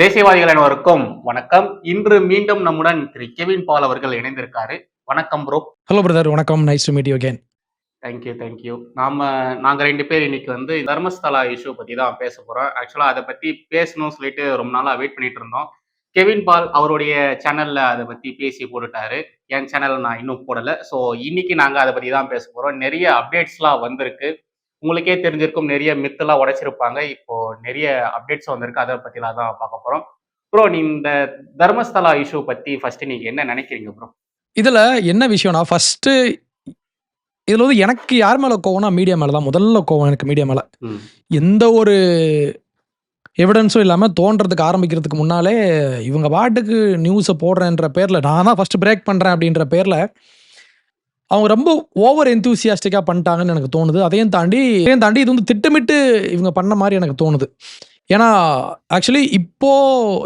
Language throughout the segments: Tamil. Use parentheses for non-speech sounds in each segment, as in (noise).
தேசியவாதிகள் அனைவருக்கும் வணக்கம். இன்று மீண்டும் நம்முடன் திரு கெவின் பால் அவர்கள் இணைந்திருக்காரு. வணக்கம் ப்ரோ ஹலோ பிரதர் வணக்கம். Nice to meet you again thank you thank you நாம நாங்க ரெண்டு பேர் இன்னைக்கு வந்து தர்மஸ்தலா இஷ்யூ பத்தி தான் பேச போறோம். ஆக்சுவலா அதை பத்தி பேசணும்னு சொல்லிட்டு ரொம்ப நாளா வெயிட் பண்ணிட்டு இருந்தோம். கெவின் பால் அவருடைய சேனல்ல அதை பத்தி பேசி போட்டுட்டாரு. என் சேனல்ல நான் இன்னும் போடல. ஸோ இன்னைக்கு நாங்க அதை பத்தி தான் பேச போறோம். நிறைய அப்டேட்ஸ்லாம் வந்திருக்கு. உங்களுக்கே தெரிஞ்சிருக்கும் நிறைய மித்தெல்லாம் உடைச்சிருப்பாங்க. இப்போ நிறைய அப்டேட்ஸ் வந்திருக்கு. அதை பத்திலாம் தான் பார்க்க போறோம். ப்ரோ நீ இந்த தர்மஸ்தலா இஷ்யூ பத்தி ஃபர்ஸ்ட் நீங்க என்ன நினைக்கிறீங்க ப்ரோ இதில் என்ன விஷயம்னா ஃபஸ்ட்டு இதில் வந்து எனக்கு யார் மேலே கோவம்னா மீடியா மேலே தான். முதல்ல கோவம் எனக்கு மீடியா மேலே. எந்த ஒரு எவிடன்ஸும் இல்லாமல் தோன்றதுக்கு ஆரம்பிக்கிறதுக்கு முன்னாலே இவங்க பாட்டுக்கு நியூஸை போடுறேன்ற பேரில் நான் தான் ஃபஸ்ட்டு பிரேக் பண்ணுறேன் அப்படின்ற பேரில் அவங்க ரொம்ப ஓவர் எந்தூசியாஸ்டிக்காக பண்ணிட்டாங்கன்னு எனக்கு தோணுது. அதையும் தாண்டி அதையும் தாண்டி இது வந்து திட்டமிட்டு இவங்க பண்ண மாதிரி எனக்கு தோணுது. ஏன்னா ஆக்சுவலி இப்போ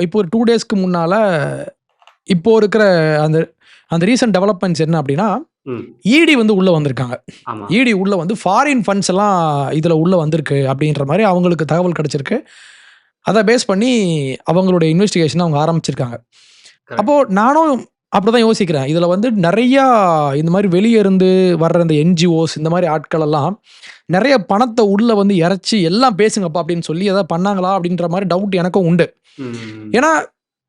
இப்போ ஒரு டூ டேஸ்க்கு முன்னால் இப்போ இருக்கிற அந்த அந்த ரீசன்ட் டெவலப்மெண்ட்ஸ் என்ன அப்படின்னா இடி வந்து உள்ளே வந்திருக்காங்க. இடி உள்ளே வந்து ஃபாரின் ஃபண்ட்ஸ் எல்லாம் இதில் உள்ளே வந்திருக்கு அப்படின்ற மாதிரி அவங்களுக்கு தகவல் கிடச்சிருக்கு. அதை பேஸ் பண்ணி அவங்களுடைய இன்வெஸ்டிகேஷன் அவங்க ஆரம்பிச்சிருக்காங்க. அப்போது நானும் அப்படி தான் யோசிக்கிறேன். இதில் வந்து நிறையா இந்த மாதிரி வெளியே இருந்து வர்ற இந்த என்ஜிஓஸ் இந்த மாதிரி ஆட்கள் எல்லாம் நிறைய பணத்தை உள்ளே வந்து இறச்சி எல்லாம் பேசுங்கப்பா அப்படின்னு சொல்லி எதாவது பண்ணாங்களா அப்படின்ற மாதிரி டவுட் எனக்கும் உண்டு. ஏன்னா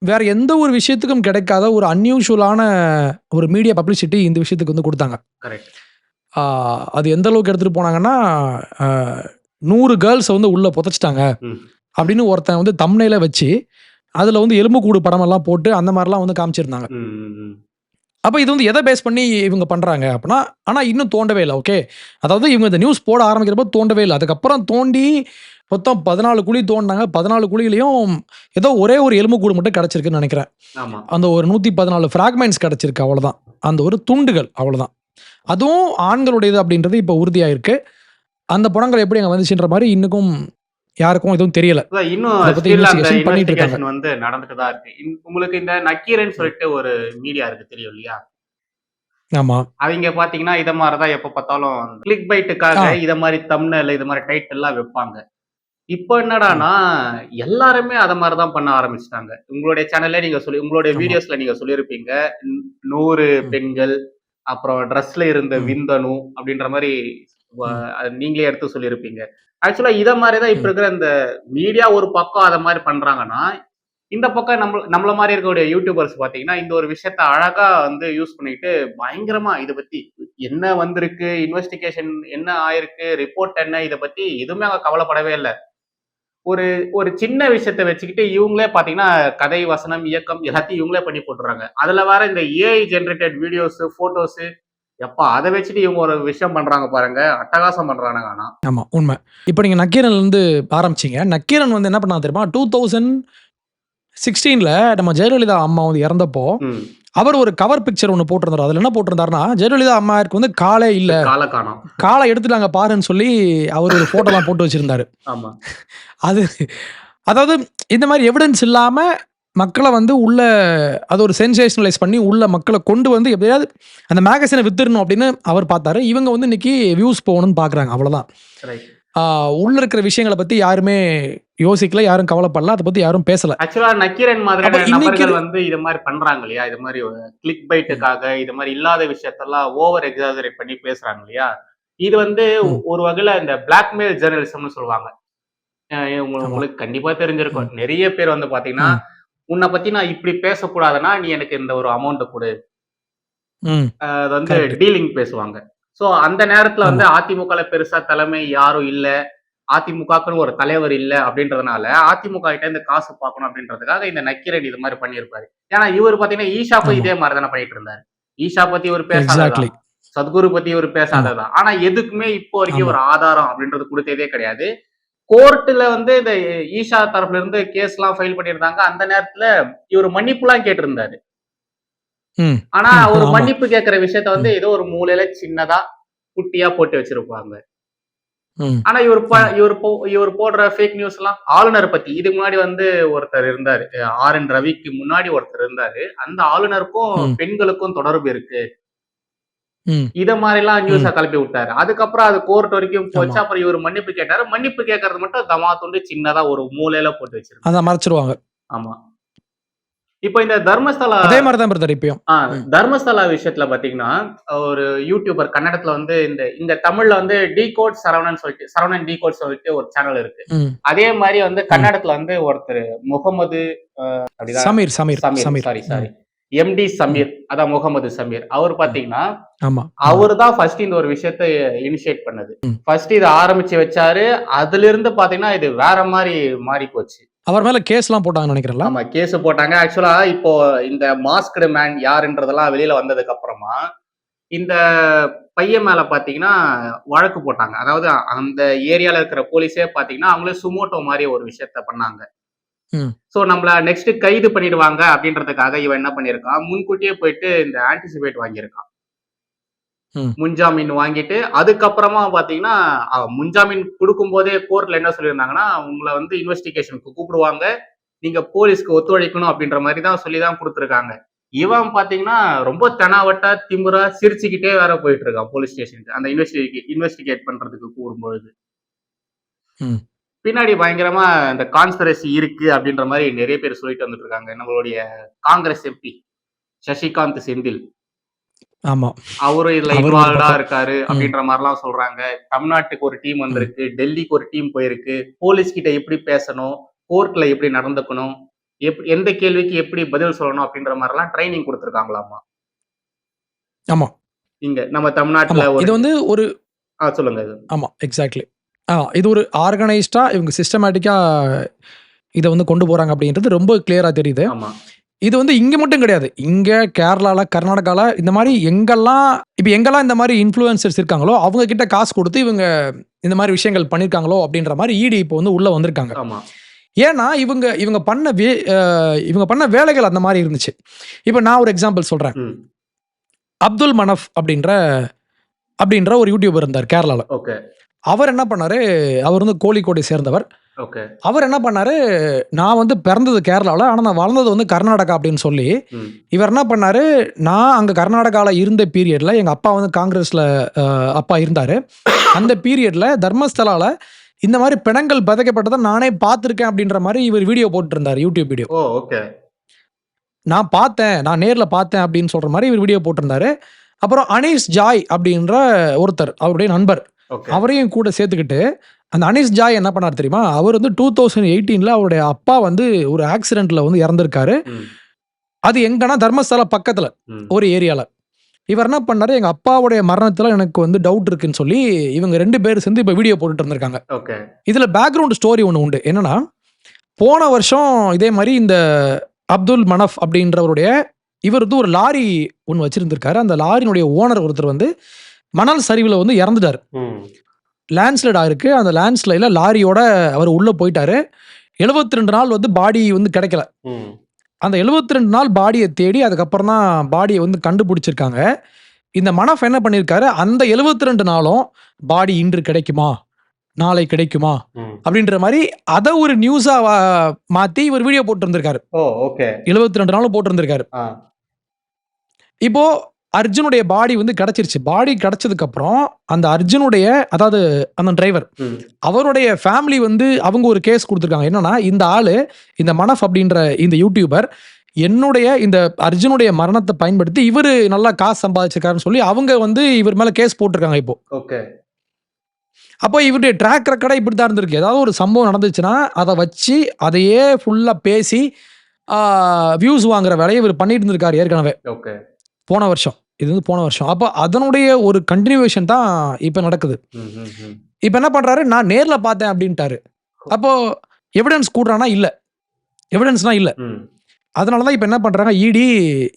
வேற எந்த ஒரு விஷயத்துக்கும் கிடைக்காத ஒரு அன்யூஷுவலான ஒரு மீடியா பப்ளிசிட்டி இந்த விஷயத்துக்கு வந்து கொடுத்தாங்க. அது எந்த அளவுக்கு எடுத்துட்டு போனாங்கன்னா நூறு கேர்ள்ஸை வந்து உள்ள புதைச்சிட்டாங்க. அப்படின்னு ஒருத்தன் வந்து தம்னையில வச்சு அதுல வந்து எலும்புக்கூடு படமெல்லாம் போட்டு அந்த மாதிரிலாம் வந்து காமிச்சிருந்தாங்க. அப்போ இது வந்து எதை பேஸ் பண்ணி இவங்க பண்றாங்க அப்படின்னா ஆனா இன்னும் தோண்டவே இல்லை ஓகே அதாவது இவங்க இந்த நியூஸ் போட ஆரம்பிக்கிறப்ப தோண்டவே இல்லை. அதுக்கப்புறம் தோண்டி மொத்தம் பதினாலு குழி தோண்டினாங்க. பதினாலு குழியிலையும் ஏதோ ஒரே ஒரு எலும்புக்கூடு மட்டும் கிடைச்சிருக்குன்னு நினைக்கிறேன். அந்த ஒரு நூற்றி பதினாலு ஃப்ராக்மெண்ட்ஸ் கிடச்சிருக்கு அவ்வளோதான் அந்த ஒரு துண்டுகள் அவ்வளோதான் அதுவும் ஆண்களுடையது அப்படின்றது இப்போ உறுதியாயிருக்கு. அந்த படங்கள் எப்படி அங்கே வந்துச்சுன்ற மாதிரி இன்னுக்கும் யாருக்கும் எதுவும் தெரியல இன்னும் பண்ணிட்டு இருக்காங்க. வந்து நடந்துட்டு தான் இருக்கு உங்களுக்கு இந்த நக்கீரன் சொல்லிட்டு ஒரு மீடியா இருக்கு தெரியும் இல்லையா ஆமாம் அவங்க பாத்தீங்கன்னா இத மாதிரிதான் எப்ப பார்த்தாலும் கிளிக் பைட்டுக்காக. இத மாதிரி தம்னல் இது மாதிரி டைட்டில் எல்லாம் வைப்பாங்க இப்போ என்னடானா எல்லாருமே அத மாதிரிதான் பண்ண ஆரம்பிச்சிட்டாங்க உங்களுடைய சேனல்ல நீங்க சொல்லி உங்களுடைய ஆமா. வீடியோஸ்ல நீங்க சொல்லியிருப்பீங்க நூறு. பெண்கள் அப்புறம் ட்ரெஸ்ல இருந்த ம். விந்தணு அப்படின்ற மாதிரி நீங்களே எடுத்து சொல்லியிருப்பீங்க. ஆக்சுவலா இத மாதிரிதான் இப்ப ம். இருக்கிற இந்த மீடியா ஒரு பக்கம் அத மாதிரி பண்றாங்கன்னா இந்த பக்கம் நம்ம நம்மள மாதிரி இருக்கக்கூடிய யூடியூபர்ஸ் பாத்தீங்கன்னா இந்த ஒரு விஷயத்த அழகா வந்து யூஸ் பண்ணிட்டு பயங்கரமா இத பத்தி என்ன வந்திருக்கு இன்வெஸ்டிகேஷன் என்ன ஆயிருக்கு ரிப்போர்ட் என்ன இத பத்தி எதுவுமே அவங்க கவலைப்படவே இல்லை. ஒரு ஒரு சின்ன விஷயத்த வச்சுக்கிட்டு இவங்களே பாத்தீங்கன்னா கதை வசனம் இயக்கம் எல்லாத்தையும் இவங்களே பண்ணி போட்டுறாங்க. அதுல வேற இந்த ஏஐ ஜென்ரேட்டட் வீடியோஸ் போட்டோஸ் எப்பா அதை வச்சுட்டு இவங்க ஒரு விஷயம் பண்றாங்க பாருங்க. அட்டகாசம் பண்றானுங்க ஆனா. ஆமாம் உண்மை. இப்போ நீங்கள் நக்கீரன்லேருந்து ஆரம்பிச்சிங்க. நக்கீரன் வந்து என்ன பண்ணாங்க தெரியுமா? டூ தௌசண்ட் சிக்ஸ்டீனில் நம்ம ஜெயலலிதா அம்மா வந்து இறந்தப்போ அவர் ஒரு கவர் பிக்சர் ஒன்று போட்டிருந்தார். அதில் என்ன போட்டிருந்தாருன்னா ஜெயலலிதா அம்மாவுக்கு வந்து காலே இல்லை. கால காணோம். காலை எடுத்துட்டாங்க பாருன்னு சொல்லி அவர் ஒரு ஃபோட்டோலாம் போட்டு வச்சிருந்தாரு. ஆமா. அது அதாவது இந்த மாதிரி எவிடன்ஸ் இல்லாம மக்களை வந்து உள்ள அது ஒரு சென்சேஷனலைஸ் பண்ணி உள்ள மக்களை கொண்டு வந்து எப்படியாவது அந்த மேகசினை வித்துடணும் அப்படின்னு அவர் பார்த்தாரு. இவங்க வந்து இன்னைக்கு வியூஸ் போகணும்னு பார்க்குறாங்க அவ்வளோதான் உள்ள இருக்கிற விஷயங்களை பத்தி யாருமே யோசிக்கல யாரும் கவலைப்படல அதை பத்தி யாரும் பேசல. ஆக்சுவலா நக்கீரன் மாதிரியான இன்னைக்கு நபர்கள் வந்து இது மாதிரி பண்றாங்க இல்லையா? இது மாதிரி கிளிக் பைட்டுக்காக இது மாதிரி இல்லாத விஷயத்தெல்லாம் ஓவர் எக்ஸாஜரேட் பண்ணி பேசுறாங்க இல்லையா? இது வந்து. ஒரு வகையில இந்த பிளாக்மெயில் ஜெர்னலிசம்னு சொல்லுவாங்க. உங்களுக்கு- கண்டிப்பா தெரிஞ்சிருக்கும். நிறைய பேர் வந்து பாத்தீங்கன்னா. உன்னை பத்தி நான் இப்படி பேசக்கூடாதுன்னா நீ எனக்கு இந்த ஒரு அமௌண்ட் கொடு. அது வந்து. டீலிங் பேசுவாங்க. சோ அந்த நேரத்துல வந்து அதிமுக பெருசா தலைமை யாரும் இல்ல. அதிமுகக்குன்னு ஒரு தலைவர் இல்ல அப்படின்றதுனால அதிமுக கிட்ட இருந்து காசு பார்க்கணும் அப்படின்றதுக்காக இந்த நக்கீரன் இது மாதிரி பண்ணியிருப்பாரு. ஏன்னா இவர் பாத்தீங்கன்னா ஆமா. இதே மாதிரி தானே பண்ணிட்டு இருந்தாரு. ஈஷா பத்தி ஒரு பேசாததான். சத்குரு பத்தி ஒரு பேசாததான். ஆனா எதுக்குமே இப்போ வரைக்கும். ஒரு ஆதாரம் அப்படின்றது கொடுத்ததே கிடையாது. கோர்ட்டுல வந்து இந்த ஈஷா தரப்புல இருந்து கேஸ் எல்லாம் ஃபைல் பண்ணியிருந்தாங்க. அந்த நேரத்துல இவர் மன்னிப்பு எல்லாம் கேட்டிருந்தாரு ஆனா ஒரு. மன்னிப்பு கேட்கிற விஷயத்த வந்து ஏதோ ஒரு மூலையில சின்னதா குட்டியா போட்டு வச்சிருப்பாங்க. ஆனா இவர். இவர் இவர் போடுற ஃபேக் நியூஸ் எல்லாம் ஆளுநர் பத்தி இதுக்கு முன்னாடி வந்து ஒருத்தர் இருந்தாரு. ஆர் என் ரவிக்கு முன்னாடி ஒருத்தர் இருந்தாரு. அந்த ஆளுநருக்கும். பெண்களுக்கும் தொடர்பு இருக்கு. இத மாதிரி எல்லாம் நியூஸ கிளப்பி விட்டாரு. அதுக்கப்புறம் அது கோர்ட் வரைக்கும் போச்சு. அப்புறம் இவர் மன்னிப்பு கேட்டாரு. மன்னிப்பு கேட்கறது மட்டும் தமா துண்டு சின்னதா ஒரு மூலையில போட்டு வச்சிருக்காரு அதை மறைச்சிருவாங்க. ஆமா. இப்போ இந்த தர்மஸ்தலா அதே மாதிரி தான் பிரதர் இப்பயும் தர்மஸ்தலா விஷயத்துல பாத்தீங்கன்னா ஒரு யூடியூபர் கன்னடத்துல வந்து இந்த இந்த தமிழ்ல வந்து டி கோட் சரவணன் சொல்லிட்டு சரவணன் டி கோட் சொல்லிட்டு ஒரு சேனல் இருக்கு. அதே மாதிரி வந்து கன்னடத்துல வந்து ஒருத்தர் Mohammed Sameer Sameer Sameer. Sorry sorry MD Sameer அதான் முகமது சமீர் அவர் பாத்தீங்கன்னா அவர் தான் ஃபர்ஸ்ட் இந்த ஒரு விஷயத்த இனிஷியேட் பண்ணது. ஃபர்ஸ்ட் இதை ஆரம்பிச்சு வச்சாரு. அதுல இருந்து பாத்தீங்கன்னா இது வேற மாதிரி மாறி போச்சு அவர் மேல கேஸ்லாம் போட்டாங்கன்னு நினைக்கிறேன்ல? ஆமா கேஸ் போட்டாங்க. ஆக்சுவலா இப்போ இந்த மாஸ்க்டு மேன் யாருன்றதெல்லாம் வெளியில வந்ததுக்கு அப்புறமா இந்த பையன் மேல பாத்தீங்கன்னா வழக்கு போட்டாங்க. அதாவது அந்த ஏரியால இருக்கிற போலீஸே பாத்தீங்கன்னா அவங்களே சுமோட்டோ மாதிரி ஒரு விஷயத்த பண்ணாங்க. சோ நம்மள நெக்ஸ்ட் கைது பண்ணிடுவாங்க அப்படின்றதுக்காக இவன் என்ன பண்ணிருக்கான் முன்கூட்டியே போயிட்டு இந்த ஆன்டிசிபேட் வாங்கியிருக்கான். முன்ஜாமீன் வாங்கிட்டு அதுக்கப்புறமா பாத்தீங்கன்னா முன்ஜாமீன் கொடுக்கும் போதே கோர்ட்ல என்ன சொல்லியிருந்தாங்கன்னா உங்களை வந்து இன்வெஸ்டிகேஷனுக்கு கூப்பிடுவாங்க. நீங்க போலீஸ்க்கு ஒத்துழைக்கணும் அப்படின்ற மாதிரி தான் சொல்லி தான் கொடுத்துருக்காங்க. இவன் பாத்தீங்கன்னா ரொம்ப தெனாவட்டா திமிரா சிரிச்சுக்கிட்டே வேற போயிட்டு இருக்கான் போலீஸ் ஸ்டேஷனுக்கு. அந்த இன்வெஸ்டிகே இன்வெஸ்டிகேட் பண்றதுக்கு கூடும்பொழுது. பின்னாடி பயங்கரமா இந்த கான்ஸ்பிரசி இருக்கு அப்படின்ற மாதிரி நிறைய பேர் சொல்லிட்டு வந்துட்டு இருக்காங்க நம்மளுடைய காங்கிரஸ் எம்பி சசிகாந்த் செந்தில். ஆமா. அவரும் இதுல பக்கம். இருக்காரு அப்படின்ற மாதிரிலாம் சொல்றாங்க. தமிழ்நாட்டுக்கு ஒரு டீம் வந்திருக்கு. டெல்லிக்கு ஒரு டீம் போயிருக்கு. போலீஸ் கிட்ட எப்படி பேசணும்? கோர்ட்ல எப்படி நடந்துக்கணும்? எப் எந்த கேள்விக்கு எப்படி பதில் சொல்லணும் அப்படின்ற மாதிரிலாம் ட்ரைனிங் கொடுத்துருக்காங்களாமா? ஆமா. இங்க நம்ம தமிழ்நாட்டுல இது வந்து ஒரு ஆ, சொல்லுங்க. ஆமா எக்ஸாக்ட்லி ஆ இது ஒரு ஆர்கனைஸ்டா இவங்க சிஸ்டமேட்டிக்கா இதை வந்து கொண்டு போறாங்க அப்படின்றது ரொம்ப கிளியரா தெரியுது. இது வந்து இங்க மட்டும் கிடையாது. இங்க கேரளால கர்நாடகால இந்த மாதிரி எங்கெல்லாம் இப்போ எங்கெல்லாம் இந்த மாதிரி இன்ஃப்ளூயன்சர்ஸ் இருக்காங்களோ அவங்க கிட்ட காசு கொடுத்து இவங்க இந்த மாதிரி விஷயங்கள் பண்ணிருக்காங்களோ அப்படின்ற மாதிரி இடி இப்போ வந்து உள்ள வந்திருக்காங்க. ஏன்னா இவங்க இவங்க பண்ண வே இவங்க பண்ண வேலைகள் அந்த மாதிரி இருந்துச்சு. இப்போ நான் ஒரு எக்ஸாம்பிள் சொல்றேன். ம். அப்துல் மனஃப் அப்படின்ற அப்படின்ற ஒரு யூடியூபர் இருந்தார் கேரளால. ஓகே. அவர் என்ன பண்ணாரு? அவர் வந்து கோழிக்கோடை சேர்ந்தவர். அவர் என்ன பண்ணாரு? நான் வந்து பிறந்தது கேரளாவில் ஆனால் நான் வளர்ந்தது வந்து கர்நாடகா அப்படின்னு சொல்லி இவர் என்ன பண்ணாரு? நான் அங்கே கர்நாடகாவில் இருந்த பீரியட்ல எங்கள் அப்பா வந்து காங்கிரஸில் அப்பா இருந்தார். அந்த பீரியட்ல தர்மஸ்தலால இந்த மாதிரி பிணங்கள் பதைக்கப்பட்டதை நானே பார்த்துருக்கேன் அப்படின்ற மாதிரி இவர் வீடியோ போட்டுருந்தார் யூடியூப் வீடியோ ஓகே. நான் பார்த்தேன் நான் நேரில் பார்த்தேன் அப்படின்னு சொல்கிற மாதிரி இவர் வீடியோ போட்டிருந்தாரு. அப்புறம் அனீஸ் ஜாய் அப்படின்ற ஒருத்தர் அவருடைய நண்பர். அவரையும் கூட சேர்த்துக்கிட்டு அந்த அனீஸ் ஜாய் என்ன பண்ணார் தெரியுமா? அவர் வந்து டூ தௌசண்ட் எயிட்டீனில் அவருடைய அப்பா வந்து ஒரு ஆக்சிடென்ட்ல வந்து இறந்திருக்காரு. அது எங்கன்னா தர்மஸ்தலா பக்கத்தில் ஒரு ஏரியாவில் இவர் என்ன பண்ணாரு? எங்கள் அப்பாவுடைய மரணத்தில் எனக்கு வந்து டவுட் இருக்குன்னு சொல்லி இவங்க ரெண்டு பேர் சேர்ந்து இப்போ வீடியோ போட்டுட்டு இருந்திருக்காங்க. இதில் பேக்ரவுண்ட் ஸ்டோரி ஒன்று உண்டு. என்னன்னா போன வருஷம் இதே மாதிரி இந்த அப்துல் மனஃப் அப்படின்றவருடைய இவர் வந்து ஒரு லாரி ஒன்று வச்சிருந்திருக்காரு. அந்த லாரினுடைய ஓனர் ஒருத்தர் வந்து மணல் சரிவில் வந்து இறந்துட்டார். லேண்ட்ஸ்லைட் ஆயிருக்கு. அந்த லேண்ட்ஸ்லைடில் லாரியோட அவர் உள்ளே போயிட்டாரு. 72 ரெண்டு நாள் வந்து பாடி வந்து கிடைக்கல. அந்த 72 ரெண்டு நாள் பாடியை தேடி அதுக்கப்புறம் தான் பாடியை வந்து கண்டுபிடிச்சிருக்காங்க. இந்த மனஃப் என்ன பண்ணியிருக்காரு அந்த 72 ரெண்டு நாளும் பாடி இன்று கிடைக்குமா? நாளை கிடைக்குமா? அப்படின்ற மாதிரி அதை ஒரு நியூஸா மாத்தி இவர் வீடியோ போட்டிருந்திருக்காரு. ஓ ஓகே 72 ரெண்டு நாளும் போட்டிருந்திருக்காரு. இப்போ அர்ஜுனுடைய பாடி வந்து கிடைச்சிருச்சு. பாடி கிடைச்சதுக்கு அப்புறம் அந்த அர்ஜுனுடைய அதாவது அந்த டிரைவர் அவருடைய ஃபேமிலி வந்து அவங்க ஒரு கேஸ் கொடுத்துருக்காங்க. என்னன்னா இந்த ஆளு இந்த மனஃப் அப்படின்ற இந்த யூடியூபர் என்னுடைய இந்த அர்ஜுனுடைய மரணத்தை பயன்படுத்தி இவர் நல்லா காசு சம்பாதிச்சிருக்காருன்னு சொல்லி அவங்க வந்து இவர் மேல கேஸ் போட்டிருக்காங்க இப்போ. ஓகே. அப்போ இவருடைய ட்ராக் ரெக்கார்டா இப்படி தான் இருந்திருக்கு. ஏதாவது ஒரு சம்பவம் நடந்துச்சுன்னா அதை வச்சு அதையே ஃபுல்லா பேசி வியூஸ் வாங்குற வேலையை இவர் பண்ணிட்டு இருந்திருக்காரு ஏற்கனவே. ஓகே. போன வருஷம். இது வந்து போன வருஷம். அப்போ அதனுடைய ஒரு கண்டினியூவேஷன் தான் இப்போ நடக்குது. இப்போ என்ன பண்றாரு? நான் நேர்ல பார்த்தேன் அப்படின்ட்டாரு. அப்போ எவிடன்ஸ் கூடுறானா? இல்ல. எவிடன்ஸ்னா இல்ல. அதனால தான் இப்போ என்ன பண்றாங்க? இடி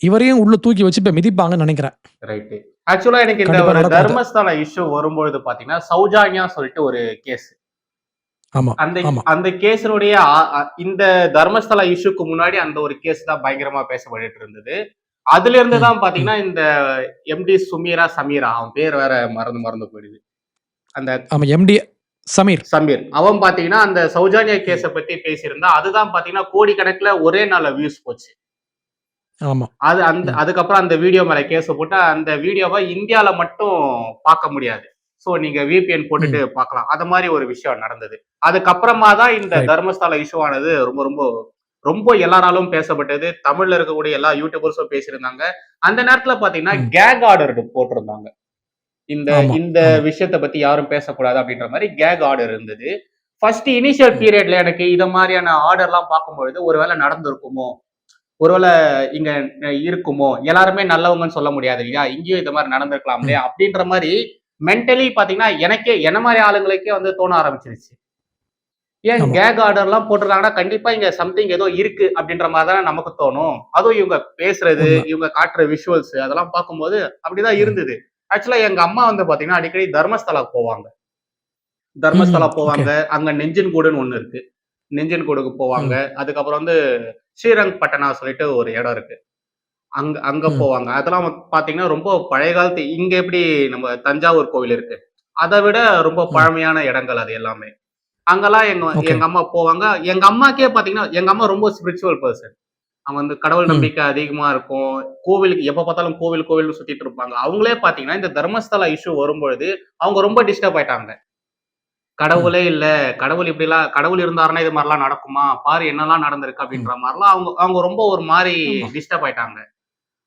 இவரையும் உள்ள தூக்கி வச்சு இப்போ மிதிப்பாங்கன்னு நினைக்கிறேன். ரைட்டு ஆக்சுவலா எனக்கு இந்த ஒரு. தர்மஸ்தல இஷ்யூ வரும்பொழுது பாத்தீங்கன்னா சௌஜான்யா சொல்லிட்டு ஒரு கேஸ் ஆமா அந்த. அந்த கேஸினுடைய இந்த தர்மஸ்தல இஷ்யூக்கு முன்னாடி அந்த ஒரு கேஸ் தான் பயங்கரமா பேசப்பட்டு இருந்தது. அதுல இருந்து தான் பாத்தீங்கன்னா இந்த எம்டி சுமீரா சமீரா அவன் பேர் வேற மறந்து மறந்து போயிடுது. அந்த எம்டி சமீர். சமீர். அவன் பாத்தீங்கன்னா அந்த சௌஜானியா கேஸ பத்தி பேசியிருந்தா அதுதான் பாத்தீங்கன்னா கோடிக்கணக்குல ஒரே நாள்ல வியூஸ் போச்சு. ஆமா. அது அந்த அதுக்கப்புறம் அந்த வீடியோ மேல கேஸ் போட்டா அந்த வீடியோவை இந்தியால மட்டும் பார்க்க முடியாது. சோ நீங்க விபிஎன் போட்டுட்டு பார்க்கலாம் அது மாதிரி ஒரு விஷயம் நடந்தது. அதுக்கப்புறமா தான் இந்த. தர்மஸ்தல இஷ்யூ ஆனது ரொம்ப ரொம்ப ரொம்ப எல்லாராலும் பேசப்பட்டது. தமிழ்ல இருக்கக்கூடிய எல்லா யூடியூபர்ஸும் பேசியிருந்தாங்க. அந்த நேரத்துல பாத்தீங்கன்னா. கேக் ஆர்டர் போட்டிருந்தாங்க. இந்த இந்த. விஷயத்த பத்தி யாரும் பேசக்கூடாது அப்படின்ற மாதிரி கேக் ஆர்டர் இருந்தது. First initial. பீரியட்ல எனக்கு இத மாதிரியான ஆர்டர்லாம் பார்க்கும்பொழுது ஒருவேளை நடந்திருக்குமோ? ஒருவேளை இங்க இருக்குமோ? எல்லாருமே நல்லவங்கன்னு சொல்ல முடியாது இல்லையா? இங்கேயும் இந்த மாதிரி நடந்திருக்கலாம் இல்லையா? அப்படின்ற மாதிரி மென்டலி பாத்தீங்கன்னா எனக்கே என்ன மாதிரி ஆளுங்களுக்கே வந்து தோண ஆரம்பிச்சிருச்சு. ஏன். கேக் ஆர்டர்லாம் போட்டிருக்காங்கன்னா கண்டிப்பா இங்க சம்திங் ஏதோ இருக்கு அப்படின்ற மாதிரி தானே நமக்கு தோணும். அதுவும் இவங்க பேசுறது. இவங்க காட்டுற விஷுவல்ஸ் அதெல்லாம் பார்க்கும்போது அப்படிதான். இருந்தது. ஆக்சுவலா எங்க அம்மா வந்து பாத்தீங்கன்னா அடிக்கடி தர்மஸ்தலா போவாங்க. தர்மஸ்தலா போவாங்க. அங்க நெஞ்சின் கூடுன்னு ஒண்ணு இருக்கு. நெஞ்சின் கூடுக்கு போவாங்க. அதுக்கப்புறம் வந்து ஸ்ரீரங் பட்டனா சொல்லிட்டு ஒரு இடம் இருக்கு. அங்க அங்க. போவாங்க. அதெல்லாம் பாத்தீங்கன்னா ரொம்ப பழைய காலத்து இங்க எப்படி நம்ம தஞ்சாவூர் கோவில் இருக்கு? அதை விட ரொம்ப. பழமையான இடங்கள் அது எல்லாமே. அங்கெல்லாம் எங்க. எங்க அம்மா போவாங்க. எங்க அம்மாக்கே பாத்தீங்கன்னா எங்க அம்மா ரொம்ப ஸ்பிரிச்சுவல் பர்சன் அவங்க வந்து கடவுள். நம்பிக்கை அதிகமா இருக்கும். கோவிலுக்கு எப்ப பார்த்தாலும் கோவில் கோவில்னு சுத்திட்டு இருப்பாங்க. அவங்களே பாத்தீங்கன்னா இந்த தர்மஸ்தலா இஷ்யூ வரும்பொழுது அவங்க ரொம்ப டிஸ்டர்ப் ஆயிட்டாங்க. கடவுளே இல்ல. கடவுள் இப்படி எல்லாம் கடவுள் இருந்தாருன்னா இது மாதிரிலாம் நடக்குமா? பாரு என்னெல்லாம் நடந்திருக்கு அப்படின்ற மாதிரிலாம் அவங்க அவங்க ரொம்ப ஒரு மாதிரி. டிஸ்டர்ப் ஆயிட்டாங்க.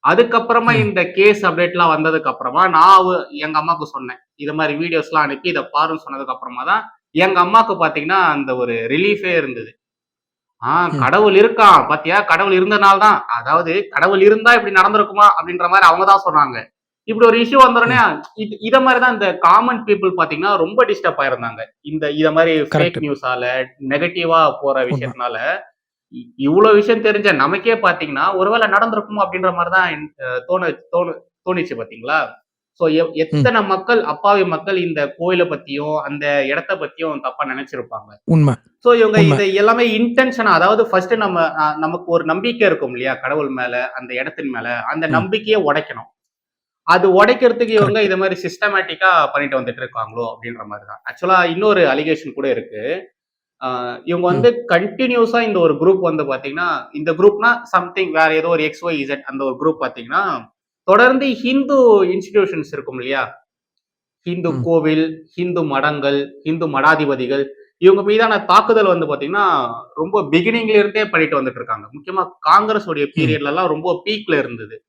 அதுக்கப்புறமா. இந்த கேஸ் அப்டேட்லாம் வந்ததுக்கு அப்புறமா நான் எங்க அம்மாக்கு சொன்னேன். இது மாதிரி வீடியோஸ்லாம் அனுப்பி இதை பாருன்னு சொன்னதுக்கு அப்புறமா தான் எங்க அம்மாக்கு பாத்தீங்கன்னா அந்த ஒரு ரிலீஃபே இருந்தது. ஆஹ். கடவுள் இருக்கான் பாத்தியா? கடவுள் இருந்தனால தான் அதாவது கடவுள் இருந்தா இப்படி நடந்திருக்குமா? அப்படின்ற மாதிரி அவங்க தான் சொன்னாங்க. இப்படி ஒரு இஷ்யூ வந்தோடனே இது- இத மாதிரி தான் இந்த காமன் பீப்புள் பாத்தீங்கன்னா ரொம்ப டிஸ்டர்ப் ஆயிருந்தாங்க. இந்த இத மாதிரி ஃபேக். நியூஸால நெகட்டிவா போற விஷயத்தினால இவ்வளவு விஷயம் தெரிஞ்ச நமக்கே பாத்தீங்கன்னா ஒருவேளை நடந்திருக்குமோ அப்படின்ற மாதிரி தான் தோணு தோணு தோணுச்சு பாத்தீங்களா? சோ எத்தனை மக்கள் அப்பாவி மக்கள் இந்த கோயிலை பத்தியும் அந்த இடத்த பத்தியும் தப்பா நினைச்சிருப்பாங்க? உண்மை. சோ இவங்க. இது எல்லாமே இன்டென்ஷனா அதாவது ஃபர்ஸ்ட் நம்ம நமக்கு ஒரு நம்பிக்கை இருக்கும் இல்லையா? கடவுள் மேல அந்த இடத்தின் மேல அந்த. நம்பிக்கையை உடைக்கணும். அது உடைக்கிறதுக்கு இவங்க இது மாதிரி சிஸ்டமேட்டிக்கா பண்ணிட்டு வந்துட்டு இருக்காங்களோ அப்படின்ற மாதிரி தான். ஆக்சுவலா இன்னொரு அலிகேஷன் கூட இருக்கு. இவங்க வந்து கண்டினியூஸா இந்த ஒரு குரூப் வந்து பாத்தீங்கன்னா இந்த குரூப்னா சம்திங் வேற ஏதோ ஒரு எக்ஸ் ஒய் இசட் அந்த ஒரு குரூப் பாத்தீங்கன்னா தொடர்ந்து ஹிந்து இன்ஸ்டிடியூஷன்ஸ் இருக்கும் இல்லையா? ஹிந்து. கோவில் ஹிந்து மடங்கள் ஹிந்து மடாதிபதிகள் இவங்க மீதான தாக்குதல் வந்து பாத்தீங்கன்னா ரொம்ப பிகினிங்ல இருந்தே பண்ணிட்டு வந்துட்டு இருக்காங்க. முக்கியமா காங்கிரஸ் உடைய பீரியட்ல எல்லாம் ரொம்ப பீக்ல இருந்தது.